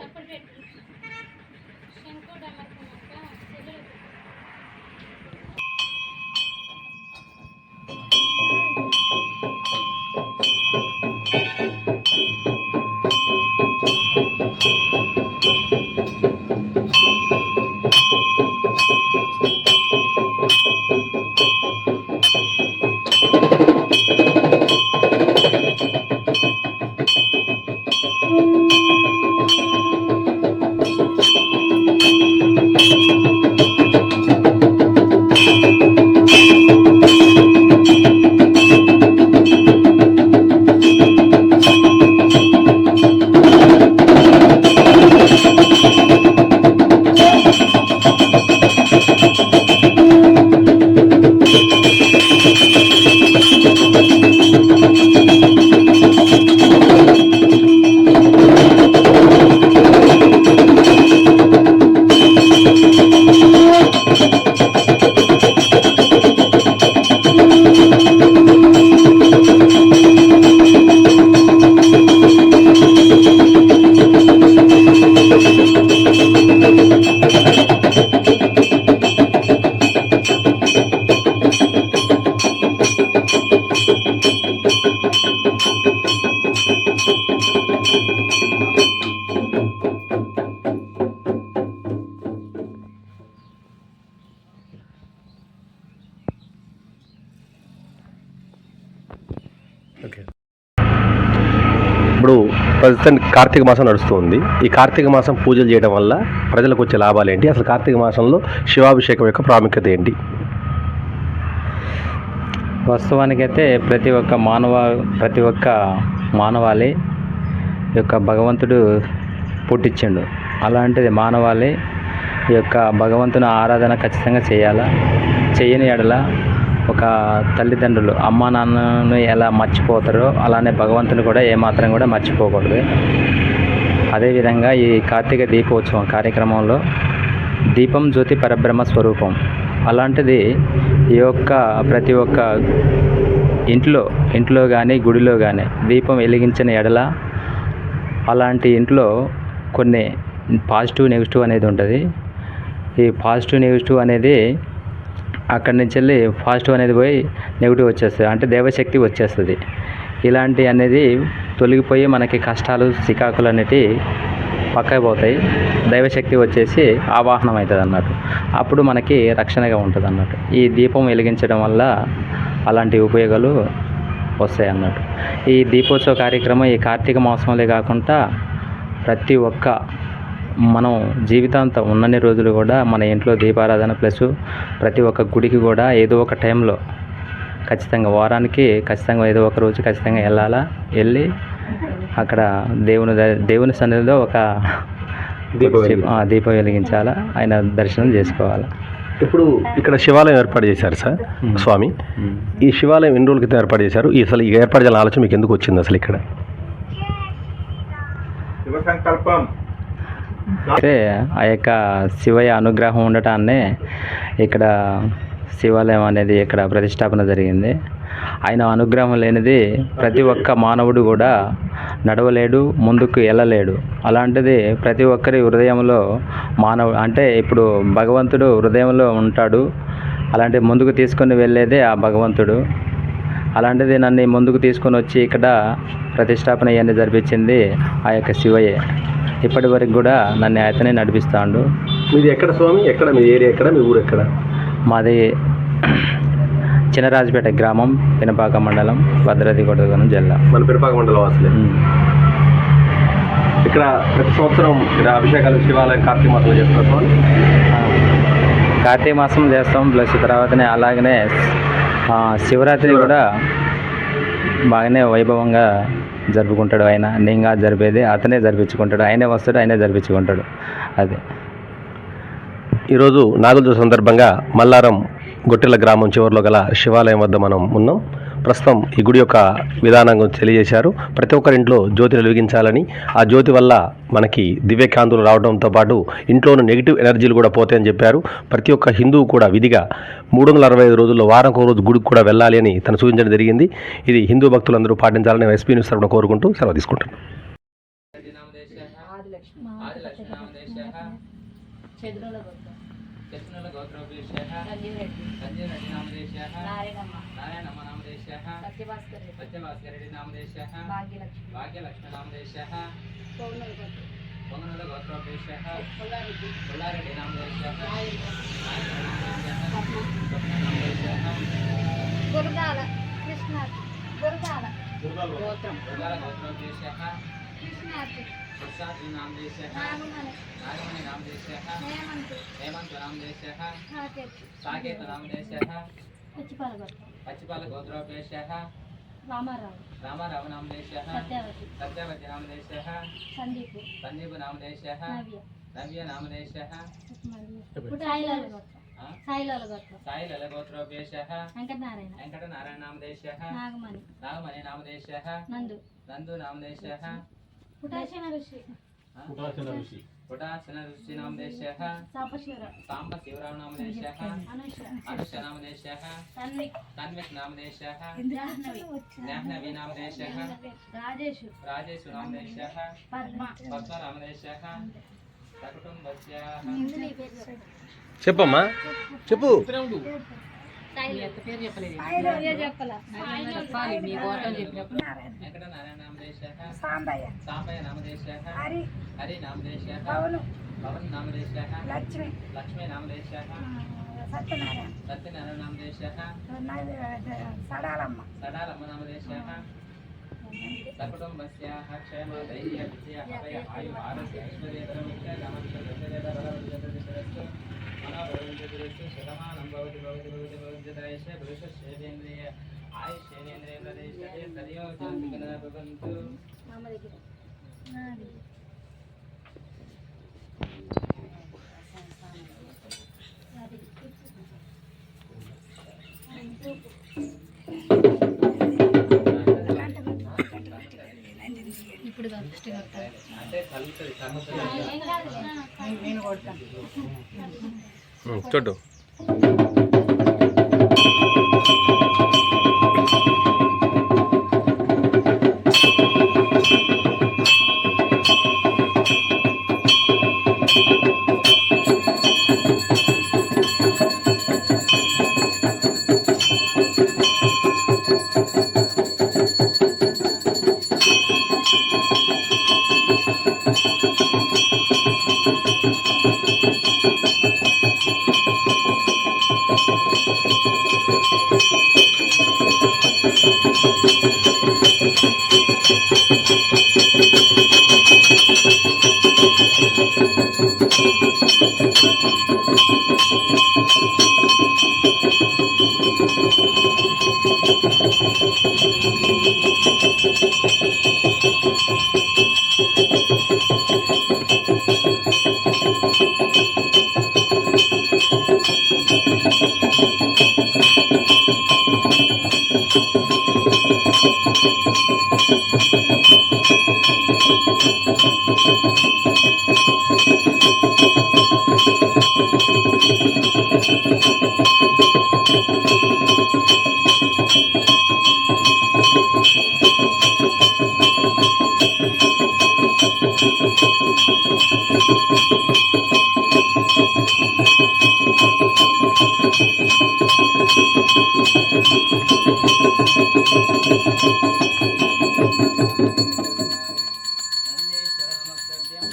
చేపలు పెట్టు శంకుడు అమర్పున్నాక ఓకే. ఇప్పుడు ప్రస్తుతం కార్తీక మాసం నడుస్తుంది. ఈ కార్తీక మాసం పూజలు చేయడం వల్ల ప్రజలకు వచ్చే లాభాలు ఏంటి? అసలు కార్తీక మాసంలో శివాభిషేకం యొక్క ప్రాముఖ్యత ఏంటి? వాస్తవానికైతే ప్రతి ఒక్క మానవ ప్రతి ఒక్క మానవాళి యొక్క భగవంతుడు పుట్టించిండు. అలాంటిది మానవాళి ఈ యొక్క భగవంతుని ఆరాధన ఖచ్చితంగా చేయాలా? చేయని ఎడల ఒక తల్లిదండ్రులు అమ్మ నాన్నను ఎలా మర్చిపోతారో అలానే భగవంతుని కూడా ఏమాత్రం కూడా మర్చిపోకూడదు. అదేవిధంగా ఈ కార్తీక దీపోత్సవం కార్యక్రమంలో దీపం జ్యోతి పరబ్రహ్మ స్వరూపం. అలాంటిది ఈ యొక్క ప్రతి ఒక్క ఇంట్లో ఇంట్లో కానీ గుడిలో కానీ దీపం వెలిగించిన ఎడల అలాంటి ఇంట్లో కొన్ని పాజిటివ్ నెగిటివ్ అనేది ఉంటుంది. ఈ పాజిటివ్ నెగిటివ్ అనేది అక్కడి నుంచి వెళ్ళి పాజిటివ్ అనేది పోయి నెగిటివ్ వచ్చేస్తుంది. అంటే దేవశక్తి వచ్చేస్తుంది. ఇలాంటి అనేది తొలగిపోయి మనకి కష్టాలు చికాకులు అనేటివి పక్కకి పోతాయి. దైవశక్తి వచ్చేసి ఆవాహనం అవుతుంది అన్నట్టు అప్పుడు మనకి రక్షణగా ఉంటుంది అన్నట్టు ఈ దీపం వెలిగించడం వల్ల అలాంటి ఉపయోగాలు వస్తాయి అన్నట్టు ఈ దీపోత్సవ కార్యక్రమం ఈ కార్తీక మాసంలో కాకుండా ప్రతి ఒక్క మనం జీవితాంతం ఉన్నన్ని రోజులు కూడా మన ఇంట్లో దీపారాధన ప్లస్ ప్రతి ఒక్క గుడికి కూడా ఏదో ఒక టైంలో ఖచ్చితంగా వారానికి ఖచ్చితంగా ఏదో ఒక రోజు ఖచ్చితంగా వెళ్ళాలా? వెళ్ళి అక్కడ దేవుని ద- దేవుని సన్నిధిలో ఒక దీపం వెలిగించాలా? ఆయన దర్శనం చేసుకోవాలి? ఇప్పుడు ఇక్కడ శివాలయం ఏర్పాటు చేశారు సార్ స్వామి. ఈ శివాలయం ఎన్ని రోజుల క్రితం ఏర్పాటు చేశారు? ఈ అసలు ఈ ఏర్పాటు చేయాలని ఆలోచన మీకు ఎందుకు వచ్చింది అసలు ఇక్కడ? శివ సంకల్పం. అయితే ఆ యొక్క శివయ్య అనుగ్రహం ఉండటాన్నే ఇక్కడ శివాలయం అనేది ఇక్కడ ప్రతిష్టాపన జరిగింది. ఆయన అనుగ్రహం లేనిది ప్రతి ఒక్క మానవుడు కూడా నడవలేడు ముందుకు వెళ్ళలేడు అలాంటిది ప్రతి ఒక్కరి హృదయంలో మానవు అంటే ఇప్పుడు భగవంతుడు హృదయంలో ఉంటాడు. అలాంటి ముందుకు తీసుకొని వెళ్ళేదే ఆ భగవంతుడు. అలాంటిది నన్ను ముందుకు తీసుకొని వచ్చి ఇక్కడ ప్రతిష్టాపన ఇవన్నీ జరిపించింది ఆ యొక్క శివయ్య. ఇప్పటి వరకు కూడా నన్ను అతనే నడిపిస్తాడు. మీది ఎక్కడ స్వామి? ఎక్కడ? మీ ఏరియా ఎక్కడ? మీ ఊరు ఎక్కడ? మాది చినరాజపేట గ్రామం పినపాక మండలం భద్రాద్రి కొత్తగూడెం జిల్లా. మన పిరపాక మండలం ఉమ్. ఇక్కడ ప్రతి సంవత్సరం ఇక్కడ అభిషేకాలు శివాలయం కార్తీక మాసంలో చేస్తారు స్వామి? ఆ, కార్తీక మాసం చేస్తాం. ప్లస్ తర్వాతనే అలాగనే శివరాత్రి కూడా బాగానే వైభవంగా జరుపుకుంటాడు ఆయన. నేను జరిపేది అతనే జరిపించుకుంటాడు. ఆయనే వస్తాడు ఆయనే జరిపించుకుంటాడు. అది. ఈరోజు నాగుల సందర్భంగా మల్లారం గొట్టెల గ్రామం చివరిలో గల శివాలయం వద్ద మనం ఉన్నాం. ప్రస్తుతం ఈ గుడి యొక్క విధానం తెలియజేశారు ప్రతి ఒక్కరింట్లో జ్యోతిని వెలిగించాలని ఆ జ్యోతి వల్ల మనకి దివ్యకాంతులు రావడంతో పాటు ఇంట్లోని నెగిటివ్ ఎనర్జీలు కూడా పోతాయని చెప్పారు ప్రతి ఒక్క హిందువు కూడా విధిగా మూడు వందల అరవై ఐదు రోజుల్లో వారం ఒక రోజు గుడికి కూడా వెళ్ళాలి అని తను సూచించడం జరిగింది ఇది హిందూ భక్తులందరూ పాటించాలని ఎస్పీ న్యూస్ తరఫున కోరుకుంటూ సెలవు తీసుకుంటాను చంద్రుల రెడ్డి రెడ్డి నారాయణమ్మ నారాయణమ్మ సత్యభాస్కర్ రెడ్డి సత్యభాస్కర్ రెడ్డి నామదేశः భాగ్యలక్ష్మి భాగ్యలక్ష్మి నామదేశः పౌర్ణమి గొప్ప పొంగనుల గోత్రోపేశः పుల్లారెడ్డి పుల్లారెడ్డి నామదేశः నాయుడు నామదేశः స్వప్న నామదేశः గురదాల కృష్ణ గురదాల గోత్రం దుర్గాల గోత్రోపేశः కృష్ణార్తి ప్రసాద్ నామదేశः నాగమణి నాగమణి నామదేశः హేమంత్ హేమంత్ నామదేశः సాకేత్ సాకేత నామదేశः పచ్చిపాల గొప్ప పచ్చిపాల గోత్రోపేశः రామారావు. రామారావు నామదేశः సత్యావతి. నామదేశः సందీప్. సందీప్ నామదేశः నవ్య. నామదేశः సాయి లలగోత్రోపేశः వెంకటనారాయణ. వెంకటనారాయణ నాగమణి. నాగమణి నామదేశः నందు. నందు నామదేశः పుటాశన ఋషి ఆ? పుటాసన ఋషి నామదేశः పద్మ పద్మ. నామదేశः సకుటుంబస్యాः ఇందులో పేరు చెప్పు. చెప్పమ్మా. చెప్పు. సాంబయ్య. హరి. హరి పవను. పవన్ లక్ష్మి. లక్ష్మీ నామదేశः సత్యనారాయణ. సత్యనారాయణ నామదేశः నైవేద్య సడాలమ్మ. సడాలమ్మ నామదేశः సకుటుంబస్యాः క్షేమ ధైర్య విజయ అభయ ఆయు ఆరోగ్య ఐశ్వర్యకరముఖ్య గమనిస్తు శతమానం భవతి భవతి భవతి భవంతు మామ దగ్గర ఇప్పుడు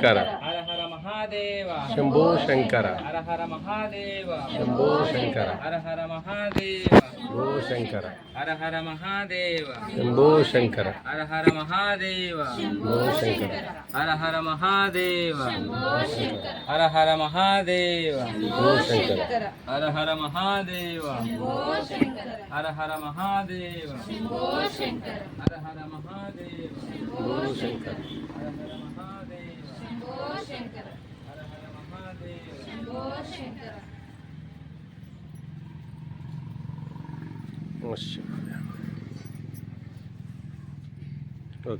కలుగుతుంది శంభో శంకర శంకర హర హర మహాదేవ శంభో శంకర హర హర మహాదేవ శంభో శంకర హర హర మహాదేవ శంభో శంకర హర హర మహాదేవ శంభో శంకర హర హర మహాదేవ శంభో శంకర హర హర మహాదేవ శంభో శంకర హర హర మహాదేవ హర హర మహాదేవ శంభో శంకర హర హర మహాదేవ హర హర మహాదేవ హర హర మహాదేవ శంకర్ శంకర